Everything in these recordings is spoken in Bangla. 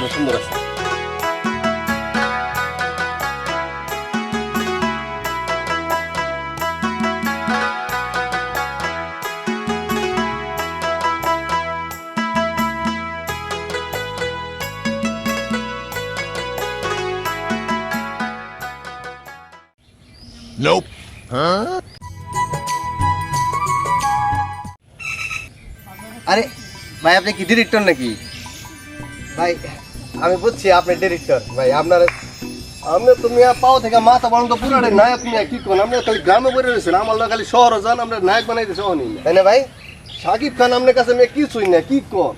দেখো সুন্দর আছে Nope. আরে ভাই আপনি কি ডিরেক্টর নাকি ভাই আমি বুঝছি আপনি ডিরেক্টর ভাই আপনার আপনি তো মিয়া পাও থেকে মাথা পর্যন্ত পুরাটে নায়ক মিয়া কি করেন আপনি খালি গ্রামে বেড়ে রয়েছেন আমার লোক খালি শহরে যান আমরা নায়ক বানাই দিয়েছে অনি তাই না ভাই? সাকিব খান আপনার কাছে মেয়ে কিছুই না কি কর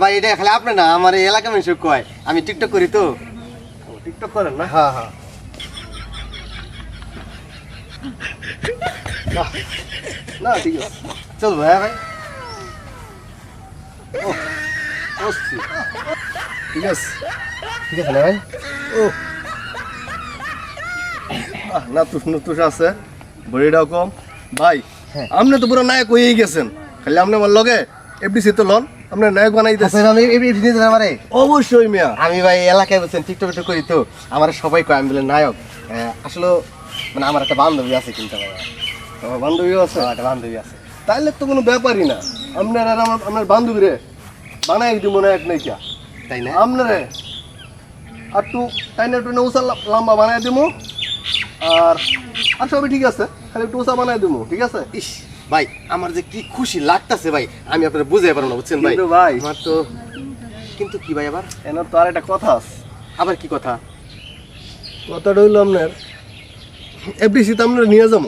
ভাই এটা খালি আপনি না আমার এই এলাকা মানুষ কয় আমি টিকটক করি তো। টিকটক করেন না? হ্যাঁ হ্যাঁ। না ঠিক আছে। চল ভাই ভাই। ও ঠিক আছে। ঠিক আছে না ভাই। ও। না তুষ নুতুষ আছে। বড়িটাও কম। ভাই আপনি তো পুরো নায়ক হয়েই গেছেন। খালি আপনি আমার লগে এফডিসি তো লন আপনার নায়ক বানাই দিয়েছেন আমি এমনি আমারে। অবশ্যই মিয়া। আমি ভাই এলাকায় বলছেন টিকটক টিকটক করি তো আমার সবাই কয় আমি বলে নায়ক আসলে মানে আমার একটা বান্ধবী আছে কিন্তু আমার। বান্ধবীও আছে? একটা বান্ধবী আছে। তাইলে তো কোনো ব্যাপারই না। আপনার আর আমার আপনার বান্ধবী রে বানাই দিব নায়ক নায়িকা। তাই না? আপনারে আর একটু টাইনে টুনে উষা লম্বা বানাই দিব আর আর সবই ঠিক আছে। খালি একটু উষা বানাই দিব ঠিক আছে? ইস ভাই আমার যে কি খুশি লাগতাছে ভাই আমি আপনার বুঝাই পারব না বুঝছেন ভাই? কিন্তু ভাই আমার তো কিন্তু কি ভাই আবার? এনার তো আর একটা কথা আছে। আবার কি কথা? কথাটা হইল আপনার এফডিসি তো আপনার নিয়ে যাব।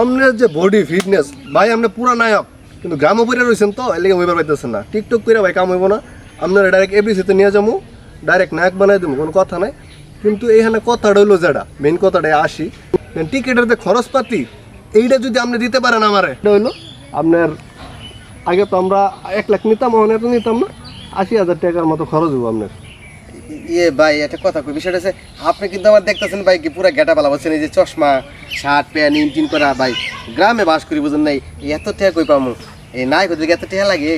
আপনার যে বডি ফিটনেস ভাই আপনি পুরা নায়ক কিন্তু গ্রামে পড়ে রয়েছেন তো এর লেগে হইবার পাইতেছেন না। টিকটক করে ভাই কাম হইব না। আপনার ডাইরেক্ট এফডিসিতে নিয়ে যাব ডাইরেক্ট নায়ক বানাই দেবো কোনো কথা নাই। কিন্তু এইখানে কথাটা হইল যেটা মেন কথাটা আসি টিকিটের যে খরচপাতি, এইটা যদি আপনি দিতে পারেন আমারে, এটা হইল আপনার, আগে তো আমরা এক লাখ নিতাম ওখানে তো নিতাম না, আশি হাজার টাকার মতো খরচ হব আপনার। ইয়ে ভাই, একটা কথা কই, বিষয়টা আপনি কিন্তু আমার দেখতেছেন ভাই কি পুরো গেটা পালা, বলছেন এই যে চশমা শার্ট প্যান্ট ইঞ্জিন করা, ভাই, গ্রামে বাস করি, বুঝুন নাই, এত টাকা কই পামু? এই নাই কই এত টাকা লাগে?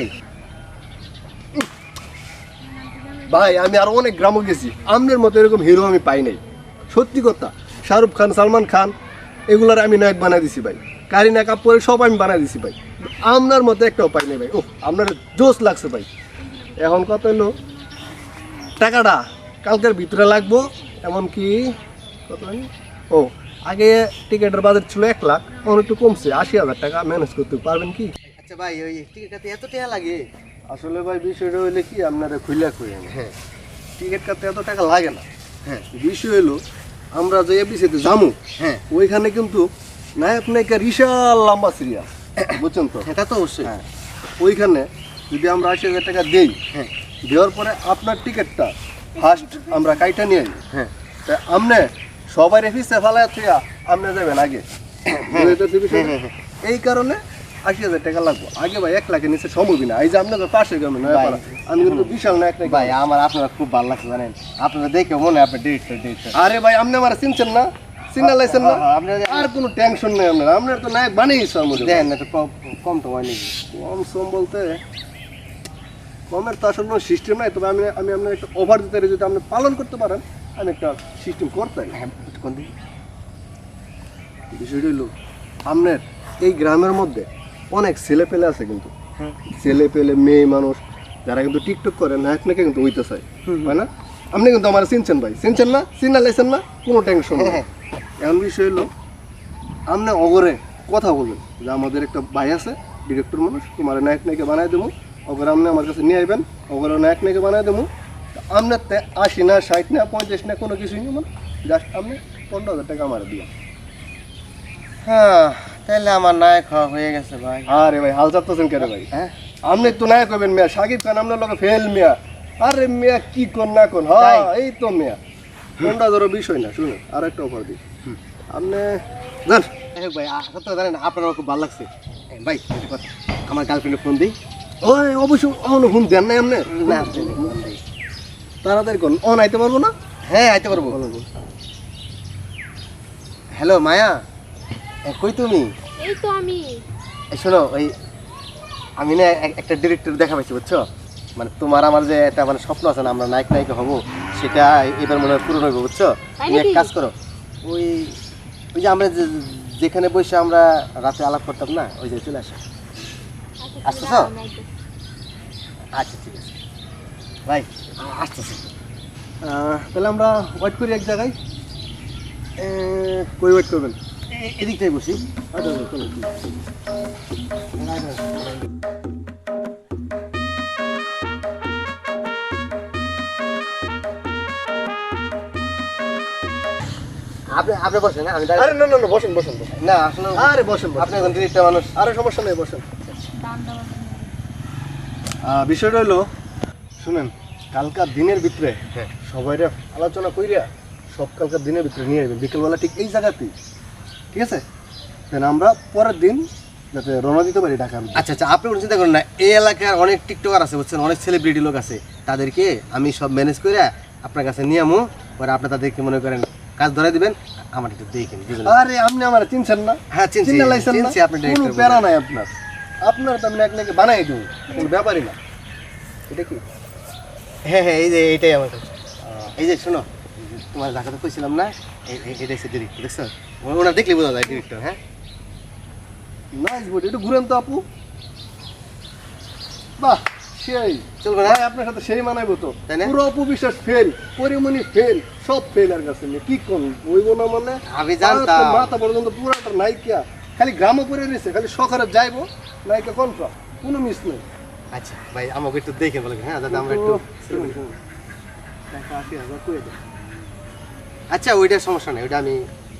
ভাই, আমি আর অনেক গ্রামও গেছি। আমনের মতো এরকম হিরো আমি পাই নাই। সত্যি কথা, শাহরুখ খান, সালমান খান, এগুলার আমি নায়ক বানাই দিছি ভাই। কারিনা কাপুরের সব আমি বানাই দিছি ভাই। আপনার মতো একটাও পাই নাই ভাই। ও আপনার জোশ লাগছে ভাই। এখন কত হলো? টাকাটা কালকের ভিতরে লাগবো, এমনকি কত ও, আগে টিকিটের বাজার ছিল এক লাখ, এখন একটু কমছে, আশি হাজার টাকা ম্যানেজ করতে পারবেন কি? আচ্ছা ভাই, ওই টিকিটটাতে এত টাকা লাগে। আসলে ভাই বিষয়টা হইলে কি আপনারা খুইলা খুঁজে হ্যাঁ। টিকিট কাটতে এত টাকা লাগে না। হ্যাঁ। বিষয় হলো আমরা যে এফডিসিতে যাব হ্যাঁ। ওইখানে কিন্তু নায়ক নায়িকা বিশাল লম্বা সিরিয়াস বুঝছেন তো? এটা তো অবশ্যই। হ্যাঁ। ওইখানে যদি আমরা আশি হাজার টাকা দেই হ্যাঁ। দেওয়ার পরে আপনার টিকিটটা ফার্স্ট আমরা কাইটা নিয়ে হ্যাঁ। তা আপনি সবাই রেফিসে ফেলায় আপনি যাবেন আগে। এই কারণে আশি হাজার টাকা লাগবে। আগে ভাই এক লাখের নিচে সম্ভবই না। এই যে আপনাদের পাশে গ্রামে নয়াপাড়া আমি কিন্তু বিশাল নায়িকা ভাই আমার আপনারা খুব ভালো লাগছে জানেন। আপনারা দেখে মনে হয় আপনার ডিরেক্টর ডিরেক্টর। আরে ভাই আপনি আমার চিনছেন না? সিগন্যাল লাইছেন না? হ্যাঁ, আর কোনো টেনশন নেই আপনার। আপনার তো নায়ক বানিয়েছে আমাদের দেন একটু কম কম হয় সম বলতে কমের তো আসলে কোনো সিস্টেম নাই। তবে আমি আমি আপনার একটা দিতে যদি আপনি পালন করতে পারেন আমি একটা সিস্টেম করতে হ্যাঁ বিষয়টা হলো আপনার এই গ্রামের মধ্যে অনেক ছেলে পেলে আছে কিন্তু। ছেলে পেলে মেয়ে মানুষ যারা কিন্তু টিকটক করে নায়ক নাকি কিন্তু হইতে চায় হয় না? আপনি কিন্তু আমার চিনছেন ভাই। চিনছেন না? চিনা লাইছেন না? কোনো টেনশন নেই। এমন বিষয় হলো আপনি অগরে কথা বলবেন। যে আমাদের একটা ভাই আছে ডিরেক্টর মানুষ তোমার নায়ক নায়িকা বানাই দেবো। অগরে আপনি আমার কাছে নিয়ে আসবেন অগরে নায়ক নায়িকা বানাই দেবো। আপনার আশি না ষাট না পঞ্চাশ না কোনো কিছুই নেই মানে জাস্ট আপনি পনেরো হাজার টাকা আমার দিয়ে। হ্যাঁ। তাহলে আমার নায়ক হওয়া হয়ে গেছে ভাই। আরে ভাই হাল চাপতেছেন কেন ভাই হ্যাঁ? আপনি তো নায়ক হবেন মিয়া সাকিব খান আপনার লোকে ফেল মিয়া। আরে মিয়া কি কোন না কোন? হ্যাঁ এই তো মিয়া। কোনটা ধরো বিষয় না শুনুন আর একটা অফার দিই। আপনি জান ভাই সত্য জানেন আপনার খুব ভালো লাগছে। ভাই কথা আমার গার্লফ্রেন্ডে ফোন দিই। ওই অবশ্যই অন হুন দেন নাই আপনি? না তাড়াতাড়ি কোন অন আইতে পারব না? হ্যাঁ আইতে পারব। হ্যালো মায়া? কই তুমি? এই তো আমি। শোনো ওই আমি না এক- একটা ডিরেক্টর দেখা পাইছি বুঝছ? মানে তোমার আমার যে একটা মানে স্বপ্ন আছে না আমরা নায়ক নায়িকা হব সেটা এবার মনে হয় পূরণ হইব বুঝছ? তুমি এক কাজ করো ওই ওই যে আমরা যে- যেখানে বসে আমরা রাতে আলাপ করতাম না ওই যে চলে আসো। আসতেছো? আচ্ছা ঠিক আছে। ভাই আসতেছি। তাহলে আমরা ওয়েট করি এক জায়গায়। কই ওয়েট করবেন? এদিকটাই বসি। আপনি আপনি বসেন হ্যাঁ? আমি দাঁড়িয়ে- আরে না না না বসেন না আসলে আরে বসেন আপনি এখন মানুষ। আরে সমস্যা নেই বসেন। বিষয়টা হলো শুনেন কালকার দিনের ভিতরে হ্যাঁ। আলোচনা কইরা সব কালকার দিনের ভিতরে নিয়ে আসবেন। বিকেলবেলা ঠিক এই জায়গাতেই ঠিক আছে? দেন আমরা পরের দিন যাতে রওনা দিতে পারি ঢাকা আচ্ছা আচ্ছা আপনি কোনো চিন্তা করেন না। এই এলাকার অনেক টিকটকার আছে বুঝছেন? অনেক সেলিব্রিটি লোক আছে। তাদেরকে আমি সব ম্যানেজ করে আপনার কাছে নিয়ে আমু পরে আপনি তাদেরকে মনে করেন কাজ ধরে দিবেন আমার একটু দেখেন আরে আপনি আমার চিনছেন না? হ্যাঁ চিনছি না চিনছি আপনি কোনো প্যারা নাই আপনার। আপনার তো আমি একনাকে বানাই দেবো কোনো ব্যাপারই না। এটা কি? হ্যাঁ হ্যাঁ এই যে এইটাই আমার কাছে এই যে শোনো তোমার যাকে তো কইছিলাম না এটাই সে দেখছ? ওনার দেখলে বোঝা যায় ডিরেক্টর হ্যাঁ? নাইস বডি একটু ঘুরেন তো আপু। বাহ সেই। চলবে না? আপনার সাথে সেই মানাইবো তো। তাই না? পুরো অপবিশ্বাস ফেল পরিমণি ফেল সব ফেল আর কাছে কি কোন হইব না মানে? আমি জানতাম। মাথা পর্যন্ত পুরাটা নাইকিয়া খালি গ্রামে পরে রয়েছে খালি সকালে যাইবো নাইকা কনফার্ম কোনো মিস নেই। আচ্ছা ভাই আমাকে একটু দেখে বলে হ্যাঁ? দাদা আমরা একটু করে। আচ্ছা ওইটার সমস্যা নেই ওইটা আমি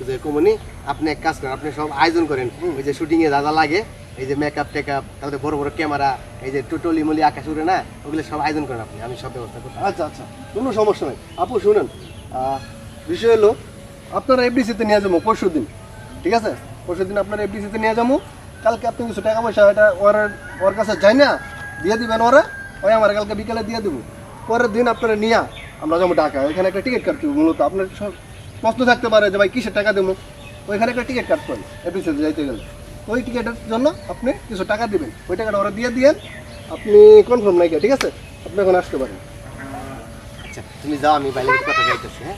যে কমনি আপনি এক কাজ করেন আপনি সব আয়োজন করেন। ওই যে শুটিং এ যা যা লাগে এই যে মেকআপ টেকআপ তারপরে বড় বড় ক্যামেরা এই যে টুটলি মুলি আকাশ উড়ে না ওগুলো সব আয়োজন করেন আপনি আমি সব ব্যবস্থা করতে আচ্ছা আচ্ছা কোনো সমস্যা নেই। আপু শুনেন বিষয় হলো আপনারা এফডিসিতে নিয়ে যাব পরশু দিন ঠিক আছে? পরশু দিন আপনারা এফডিসিতে নিয়ে যাব কালকে আপনি কিছু টাকা পয়সা এটা ওর ওর কাছে যাই না দিয়ে দিবেন ওরা ওই আমার কালকে বিকালে দিয়ে দেবো। পরের দিন আপনারা নিয়ে আমরা যাব ঢাকা ওইখানে একটা টিকিট কাটতে মূলত আপনার সব প্রশ্ন থাকতে পারে যে ভাই কিসের টাকা দেবো? ওইখানে একটা টিকিট কাটতে হয় এফডিসিতে যাইতে গেলে। ওই টিকিটের জন্য আপনি কিছু টাকা দেবেন। ওই টাকাটা ওরা দিয়ে দিয়েন আপনি কনফার্ম নাই ঠিক আছে? আপনি এখন আসতে পারেন। আচ্ছা তুমি যাও আমি বাইরে কথা যাইতেছি হ্যাঁ?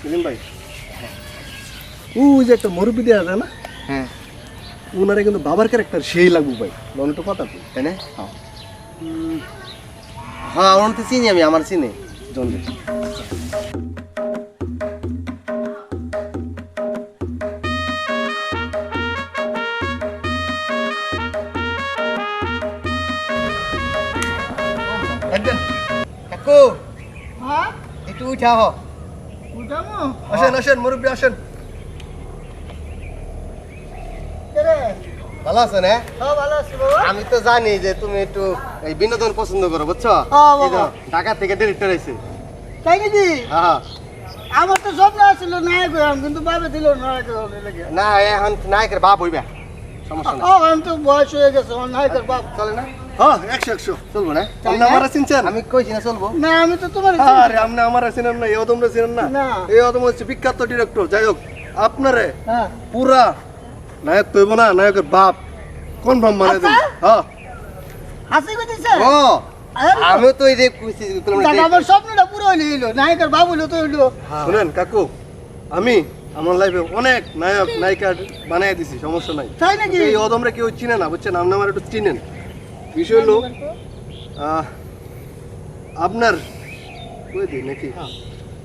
সেলিম ভাই ওই যে একটা মুরব্বী দেওয়া যায় না? হ্যাঁ। ওনারে কিন্তু বাবার ক্যারেক্টার সেই লাগবো ভাই একটু কথা তাই না? হ্যাঁ। হ্যাঁ ওর তো চিনি আমি আমার চিনি জলদি কাকু। হ্যাঁ? একটু উঠা হ উঠামো? আসেন আসেন মুরব্বী আসেন। ভালো আছো না হ্যাঁ বাবা। আমি তো জানি যে তুমি একটু এই বিনোদন পছন্দ করো বুঝছ? হ্যাঁ। ঢাকা থেকে ডিরেক্টর হয়েছে তাই নাকি? হ্যাঁ আমার তো স্বপ্ন আছিল নায়ক হইয়াম কিন্তু বাবে দিল নায়ক না এখন নায়কের বাপ হইবা। সমস্যা না ও আমি তো বয়স হয়ে গেছে নায়কের বাপ। চলে না? হ্যাঁ একশো একশো। চলবো না? আপনি আমার চিনছেন? আমি কইছি না চলবো? না আমি তো তোমার আরে আপনি আমার চিনেন না এই অদমরা চিনেন না। না। এই অদম হচ্ছে বিখ্যাত ডিরেক্টর যাই হোক আপনারে হ্যাঁ। পুরা নায়ক তৈব না নায়কের বাপ। কনফার্ম মানে আচ্ছা? হ্যাঁ হাসি কইতেছে ও আমি তো এই যে কইছি বললাম না, দাদা, আমার স্বপ্নটা পুরো হইল নায়কের বাবু হইল তো হইল। হ্যাঁ। শুনেন কাকু আমি আমার লাইফে অনেক নায়ক নায়িকা বানাই দিছি সমস্যা নাই। তাই নাকি? এই অদমরা কেউ চিনে না বুঝছেন? আপনি আমার একটু চিনেন। বিষয় হলো আপনার কই দিই নাকি?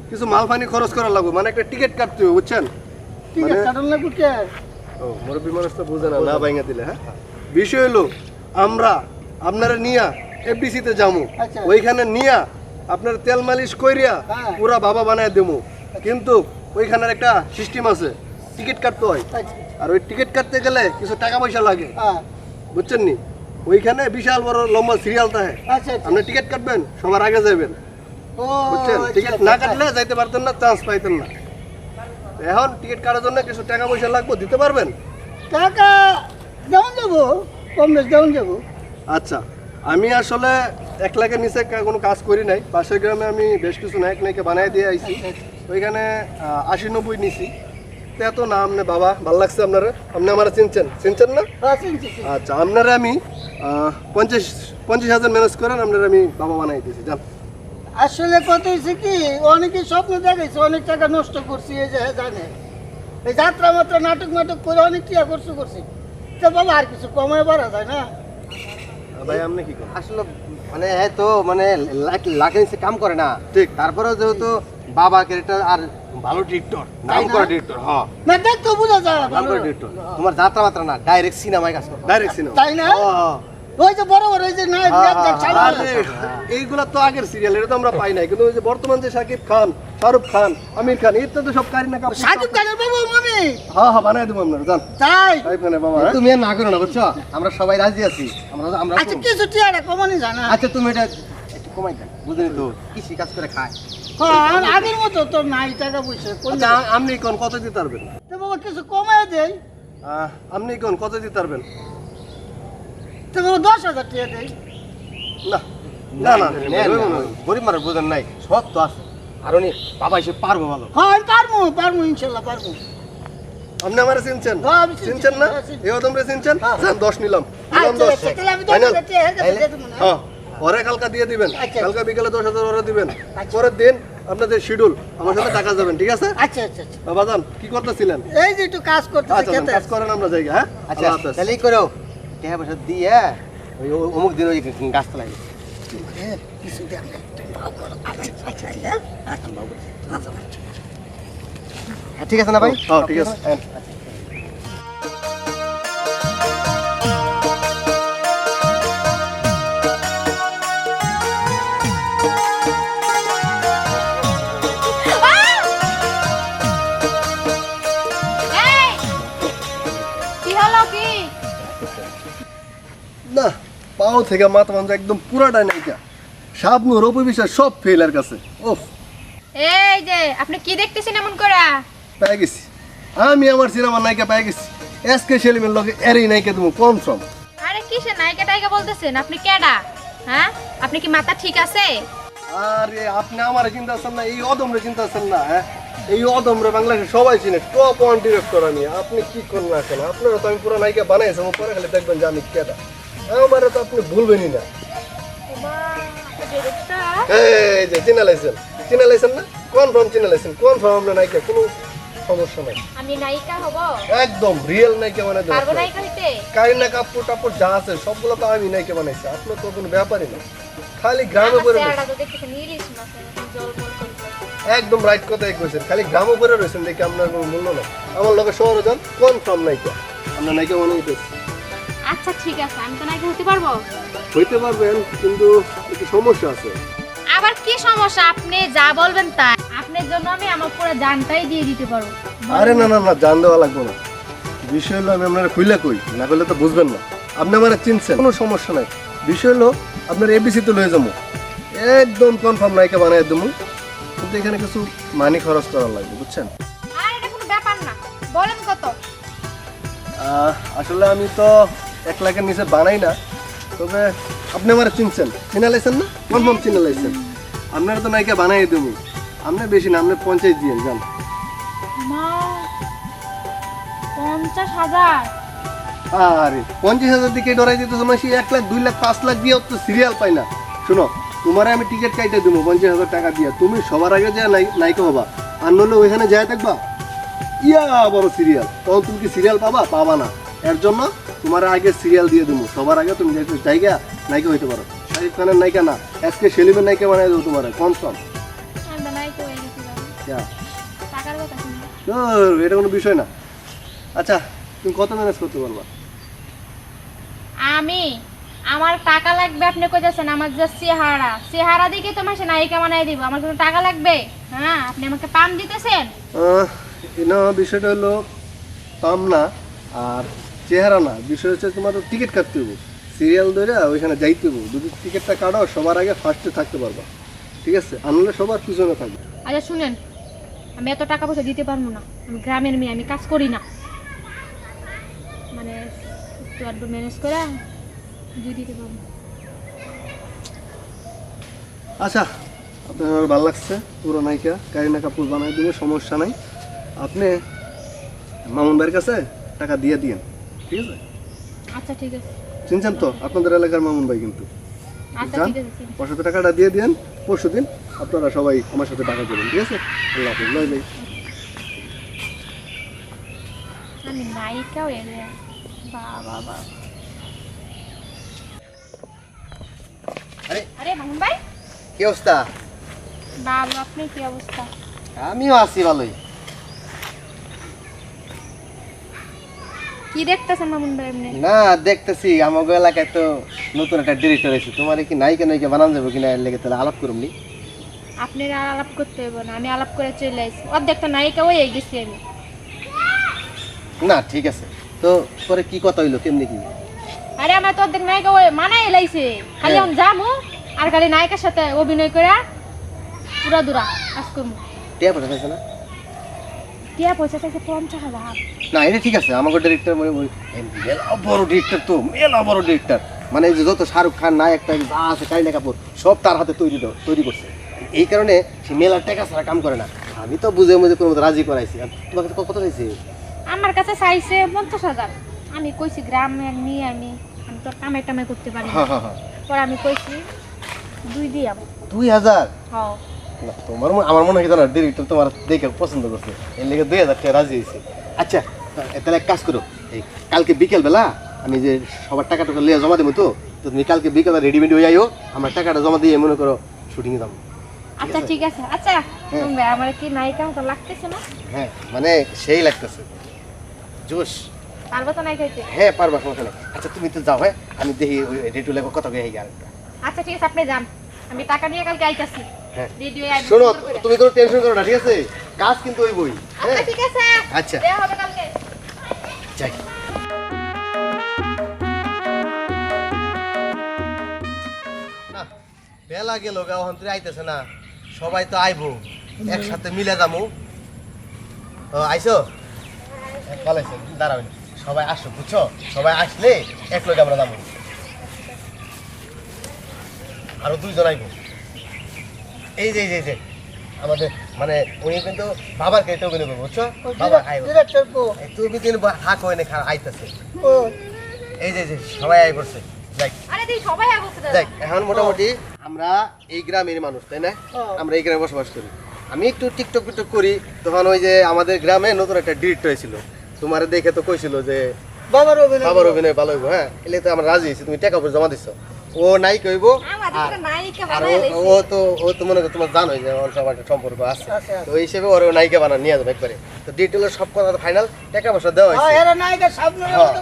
কিছু মাল পানি খরচ করা লাগবে মানে একটা টিকিট কাটতে হবে বুঝছেন? মানে- লাগবে কে? ও মুরব্বী মানুষ তো বুঝে না না ভাঙা দিলে হ্যাঁ? বিষয় হলো আমরা আপনারা নিয়া এফডিসিতে আচ্ছা। ওইখানে নিয়া আপনার তেল মালিশ কইরিয়া হ্যাঁ। পুরা বাবা বানায় দেবো কিন্তু ওইখানের একটা সিস্টেম আছে টিকিট কাটতে হয়। আচ্ছা, আর ওই টিকিট কাটতে গেলে কিছু টাকা পয়সা লাগে। হ্যাঁ। বুঝছেন নি? ওইখানে বিশাল বড় লম্বা সিরিয়াল থাকে। আচ্ছা আচ্ছা। আপনি টিকিট কাটবেন সবার আগে যাবেন ও বুঝছেন? আচ্ছা, টিকিট না কাটলে যাইতে পারতেন না চান্স পাইতেন না। এখন টিকিট কাটার জন্য কিছু টাকা পয়সা লাগবে দিতে পারবেন? টাকা যেমন যাব কম বেশ যেমন যাব। আচ্ছা আমি আসলে এক লাখের নিচে কোনো কাজ করি নাই। পাশের গ্রামে আমি বেশ কিছু নায়ক নায়িকা বানাই দিয়ে আইছি। ওইখানে আশি নব্বই নিছি। এত না আপনি বাবা ভালো লাগছে আপনারা। আপনি আমার চিনছেন? চিনছেন না? হ্যাঁ। আচ্ছা আপনারা আমি পঞ্চাশ পঞ্চাশ হাজার ম্যানেজ করেন আপনারা আমি বাবা বানাই দিয়েছি যান। আসলে কত হয়েছে কি অনেকে স্বপ্ন দেখাইছে অনেক টাকা নষ্ট করছি এই যে জানে। এই যাত্রা মাত্রা নাটক নাটক করে অনেক টিয়া করছি করছি। তো বাবা আর কিছু কমায় বাড়া যায় না। ভাই আপনি কি আসলে মানে হ্যাঁ তো মানে লাখ- লাখের কাম করে না। ঠিক। তারপরেও যেহেতু বাবা ক্যারেক্টার আর ভালো ডিরেক্টর নাম করা ডিরেক্টর হ্যাঁ না দেখ তো বোঝা যায়। নাম ভালো করা ডিরেক্টর তোমার যাত্রা মাত্রা না ডাইরেক্ট সিনেমায় কাজ করো ডাইরেক্ট সিনেমা তাই না? ওই যে বড় বড় ওই যে নায়ক হ্যাঁ, হ্যাঁ, এইগুলা তো আগের সিরিয়াল এটা তো আমরা পাই নাই। কিন্তু ওই যে বর্তমান যে শাকিব খান শাহরুখ খান আমির খান এটা তো সব কারিনা কাপুর সাকিব খানের বাবু মনে? হ্যাঁ হ্যাঁ বানাই দেবো আপনারা যান। তাই? সাকিব খানের বাবা হ্যাঁ? তুমি না করো না বুঝছ? আমরা সবাই রাজি আছি। আমরা আমরা আচ্ছা কিছু কমানি জানা। আচ্ছা তুমি এটা একটু কমাই দেন। বুঝলি তো কৃষি কাজ করে খায়। হ্যাঁ আগের মতো তো নাই টাকা পয়সা আচ্ছা আপনি কোন কত দিতে পারবেন? তো বাবা কিছু কমায় আহ, আপনি কোন কত দিতে পারবেন? তো বাবা দশ হাজার টাকা দেয় না না না নেন, নেন, গরিব মানুষ বোঝেন নাই সব তো আছে। আর উনি বাবা এসে পারব ভালো। হ্যাঁ আমি পারব পারব ইনশাল্লাহ পারব। আপনি আমার চিনছেন? হ্যাঁ, চিনছেন না? হ্যাঁ, এও তোমরা চিনছেন? দশ নিলাম। নিলাম আচ্ছা দশ আচ্ছা ফাইনাল হ্যাঁ। ওরে কালকা দিয়ে দিবেন। আচ্ছা। কালকা বিকেলে দশ হাজার ওরা দিবেন। পরের দিন আপনাদের শিডিউল আমার সাথে টাকা যাবেন ঠিক আছে? আচ্ছা আচ্ছা আচ্ছা। বাবাজান কি করতেছিলেন? এই যে একটু কাজ করতেছে আচ্ছা খেতে। কাজ করেন আমরা জায়গা হ্যাঁ? আচ্ছা তাহলে এই করো। টাকা পয়সা দিয়ে ওই অমুক দিন ওই গাছ তলায় হ্যাঁ, কিছু দেন আচ্ছা, আচ্ছা, হ্যাঁ? আচ্ছা, বাবু। আচ্ছা, আচ্ছা। হ্যাঁ, ঠিক আছে না ভাই? হ্যাঁ, ঠিক আছে। পাও থেকে মাথা মাথা একদম পুরাটাই নাইকা শাবনুর অপবিশ্বাস সব ফেলার কাছে। ওফ এই যে আপনি কি দেখতেছেন এমন করে? পেয়ে গেছি। আমি আমার সিনেমার নায়িকা পেয়ে গেছি। এসকে সেলিমের লগে এরই নায়িকা তুমি কনফার্ম আরে কিসে নায়িকা টাইকা বলতেছেন? আপনি কেডা? হ্যাঁ? আপনি কি মাথা ঠিক আছে? আরে আপনি আমার চিন্তা আছেন না এই অদমরে চিন্তা আছেন না হ্যাঁ? এই অদমরে বাংলাদেশে সবাই চিনে। টপ ওয়ান ডিরেক্টর আমি। আপনি কি করুন না কেন আপনারা তো আমি পুরো নায়িকা বানাইছি আমার পরে খালি দেখবেন যে আমি কেটা আমার তো আপনি ভুলবেনই না। এই যে চিনা লাইছেন? চিনা লাইছেন না? কনফার্ম চিনা লাইছেন? কনফার্ম আপনার নায়িকা? কোনো সমস্যা নাই। আমি নায়িকা হব। একদম রিয়েল নায়িকা বানাই দেবো পারব নায়িকা হইতে? কারিনা কাপড় টাপড় যা আছে সবগুলো তো আমি নাইকে বানাইছি। আপনার তো কোনো ব্যাপারই না। খালি গ্রামে আমার পরে চেহারা তো দেখতেছেন ইলিশ মাছ জল জল করতেছে একদম রাইট কথাই কইছেন। খালি গ্রামে রয়েছেন দেখে আপনার কোনো মূল্য নাই। আমার লোকের শহরে যান কনফার্ম নাইকা আপনার নাইকা বানাইতেছি আচ্ছা ঠিক আছে আমি তো নায়িকা হতে পারব। হইতে পারবেন কিন্তু একটু সমস্যা আছে। আবার কি সমস্যা? আপনি যা বলবেন তাই। আপনার জন্য আমি আমার পুরো জানটাই দিয়ে দিতে পারব। আরে না না না জান দেওয়া লাগবে না। বিষয় হলো আমি আপনারা খুইলা কই না করলে তো বুঝবেন না। আপনি আমার চিনছেন কোনো সমস্যা নাই। বিষয় হলো আপনার এবিসি তো লয়ে যাব। একদম কনফার্ম নাইকা বানাই দেবো। কিন্তু এখানে কিছু মানি খরচ করা লাগবে বুঝছেন? আর এটা কোনো ব্যাপার না। বলেন কত? আসলে আমি তো এক লাখের নিচে বানাই না তবে আপনি আমার চিনছেন। চিনা লাইছেন না? কনফার্ম চিনা লাইছেন আপনারা তো নায়িকা বানাই দেবো। আপনি বেশি না আপনি পঞ্চায়েত দিয়ে যান। পঞ্চাশ হাজার। আরে পঞ্চাশ হাজার দিকে ডরাই দিতে সময় সে এক লাখ দুই লাখ পাঁচ লাখ দিয়ে তো সিরিয়াল পাই না। শোনো তোমারে আমি টিকিট কাইটে দেবো পঞ্চাশ হাজার টাকা দিয়ে। তুমি সবার আগে যা নায়িকা হবা আর নইলে ওইখানে যায় থাকবা। ইয়া বড় সিরিয়াল তখন তুমি কি সিরিয়াল পাবা? পাবা না। এর জন্য তোমার আগে সিরিয়াল দিয়ে দেবো। সবার আগে তুমি যেহেতু জায়গা নায়িকা হইতে পারো। শাহিদ খানের নায়িকা না এসকে সেলিমের নায়িকা বানাই দেবো তোমার কনফার্ম আমি তো নায়িকা হয়ে এটা কোনো বিষয় না। আচ্ছা তুমি কত ম্যানেজ করতে পারবা? আমি? আমার টাকা লাগবে আপনি কইতেছেন আমার যে চেহারা। চেহারা দিকে তোমার সে নায়িকা বানাই দিব আমার কোনো টাকা লাগবে? হ্যাঁ আপনি আমাকে পাম দিতেছেন? না বিষয়টা হলো পাম না আর চেহারা না বিষয় হচ্ছে তোমার টিকিট কাটতে হবে। সিরিয়াল ধরে ওইখানে যাইতে হবে। যদি টিকিটটা কাটাও সবার আগে ফার্স্টে থাকতে পারবা। ঠিক আছে? আনলে সবার পিছনে থাকবে। আচ্ছা শুনেন। আমি এত টাকা পয়সা দিতে পারব না। আমি গ্রামের মেয়ে আমি কাজ করি না। মানে একটু আধটু ম্যানেজ করে দিয়ে দিতে পারব। আচ্ছা আপনার আমার ভালো লাগছে? পুরো নায়িকা কারিনা কাপুর বানাই দেবে সমস্যা নাই। আপনি মামুন ভাইয়ের কাছে টাকা দিয়ে দিয়েন। ঠিক আছে? আচ্ছা ঠিক আছে। চিনছেন তো? আপনাদের এলাকার মামুন ভাই কিন্তু। আচ্ছা যান। ওর সাথে টাকাটা দিয়ে দিন পরশু দিন আপনারা সবাই আমার সাথে টাকা দেবেন ঠিক আছে? আল্লাহ হাফিজ আমি নায়িকাও এলে বাবা বাবা আরে। আরে মামুন ভাই? কি অবস্থা? ভালো আপনি কি অবস্থা? আমিও আছি ভালোই। কি দেখতেছেন মামুন ভাই এমনি না দেখতেছি আমাকে এলাকায় তো নতুন একটা ডিরেক্টর আছে তোমার কি নায়িকা নায়িকা বানান যাব কিনা এর লেগে তাহলে আলাপ করুম নি? আপনার আর আলাপ করতে হবে না আমি আলাপ করে চলে আসি অর্ধেক তো নায়িকা হয়ে গেছি আমি। না ঠিক আছে। তো পরে কি কথা হইল কেমনি কি? আরে আমার তো অর্ধেক নায়িকা হয়ে মানাই এলাইছে খালি হ্যাঁ। আমি যামু আর খালি নায়িকার সাথে অভিনয় করে পুরা দূরা কাজ করব টিয়া পয়সা না? টিয়া পয়সা চাইছে পঞ্চাশ হাজার না এটা ঠিক আছে আমাকে ডিরেক্টর মানে মেলা বড় ডিরেক্টর তো মেলা বড় ডিরেক্টর মানে যে যত শাহরুখ খান নায়কটা যা আছে কারিনা কাপুর সব তার হাতে তৈরি তৈরি করছে। এই কারণে সে মেলার টাকা ছাড়া কাম করে না। আমি তো বুঝে বুঝে কোনো মতো রাজি করাইছি। কাছে কত চাইছে? আমার কাছে চাইছে পঞ্চাশ হাজার। আমি কইছি গ্রামে নিয়ে আমি আমি তো কামে টামে করতে পারি হ্যাঁ হ্যাঁ হ্যাঁ। পরে আমি কইছি দুই দিয়ে দুই হাজার? হ্যাঁ। না তোমার আমার মনে হয় না ডিরেক্টর তোমার দেখে পছন্দ করছে। এর লেগে দুই হাজার টাকা রাজি হয়েছে। আচ্ছা তাহলে এক কাজ করো এই কালকে বিকেলবেলা আমি যে সবার টাকা টাকা লিয়ে জমা দেবো তো তো তুমি কালকে বিকেলে রেডিমেড হয়ে আমার টাকাটা জমা দিয়ে মনে করো যাব। আচ্ছা ঠিক আছে? আচ্ছা মামুন আমার কি নায়িকা মতো লাগতেছে না? হ্যাঁ মানে সেই লাগতেছে। জোশ। পারব তো নায়িকা হইতে হ্যাঁ পারবা সমস্যা নেই আচ্ছা তুমি তো যাও হ্যাঁ। আমি দেখি ওই রেটু লেগে কত গে আরেকটা। আচ্ছা ঠিক আছে আপনি যান। আমি টাকা নিয়ে কালকে আইতাছি। হ্যাঁ। শোনো তুমি কোনো টেনশন করো না ঠিক আছে? কাজ কিন্তু ওই বই হ্যাঁ? আচ্ছা ঠিক আছে। আচ্ছা। হবে কালকে। যাই। না, বেলা গেল গা ওখান থেকে আইতেছে না। সবাই তো আইবো একসাথে মিলে যাব আইসো? ভালো আইসো দাঁড়াবে সবাই আসো বুঝছ? সবাই আসলে এক লোক আমরা যাব আরও দুইজন আইবো। এই যে এই যে আমাদের মানে উনি কিন্তু বাবার বুঝছ? বাবা তুমি কিন্তু হাক হয় আইতেছে। এই যে সবাই আই পড়ছে। যাই আরে দিই সবাই আগছে দাদা। যাই এখন মোটামুটি আমরা এই গ্রামের মানুষ তাই না। আমরা এই গ্রামে বসবাস করি। আমি একটু টিকটক টিকটক করি তখন ওই যে আমাদের গ্রামে নতুন একটা ডিরেক্টর হয়েছিল তোমার দেখে তো কইছিল যে বাবার অভিনয় বাবার অভিনয় ভালো হ্যাঁ? এলে তো আমরা রাজি হয়েছি তুমি টাকা জমা দিছো। ও নাই কইব? আর ও- তো ও তো মনে করো তোমার জানোই যে আমার সবার একটা সম্পর্ক আছে। আছে, আছে। তো এই হিসেবে ওর নায়িকা বানা নিয়ে যাবে একবারে। তো ডিটেলের সব কথা ফাইনাল টাকা পয়সা দেওয়া হ্যাঁ হয়েছে। হ্যাঁ।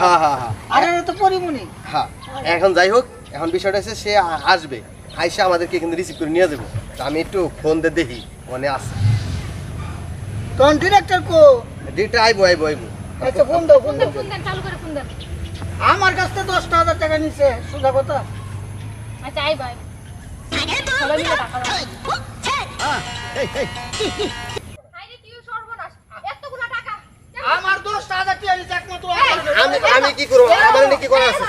হ্যাঁ হ্যাঁ হ্যাঁ। তো পরিমণি। হ্যাঁ। এখন যাই হোক এখন বিষয়টা হচ্ছে সে আসবে। আইসা আমাদেরকে কিন্তু রিসিভ করে নিয়ে যাব। তো আমি একটু ফোন দিয়ে দেখি মনে আছে। তখন ডিরেক্টর কো? ডিরেক্টর আইবো আইবো আইবো। আচ্ছা ফোন দাও ফোন দাও। ফোন দেন চালু করে ফোন দেন। আমার কাছ থেকে দশটা হাজার টাকা নিচ্ছে সোজা কথা আচ্ছা আই আমার দোষটা হাজার টাকা একমাত্র। আমি আমি কি করব আমার কি করা আছে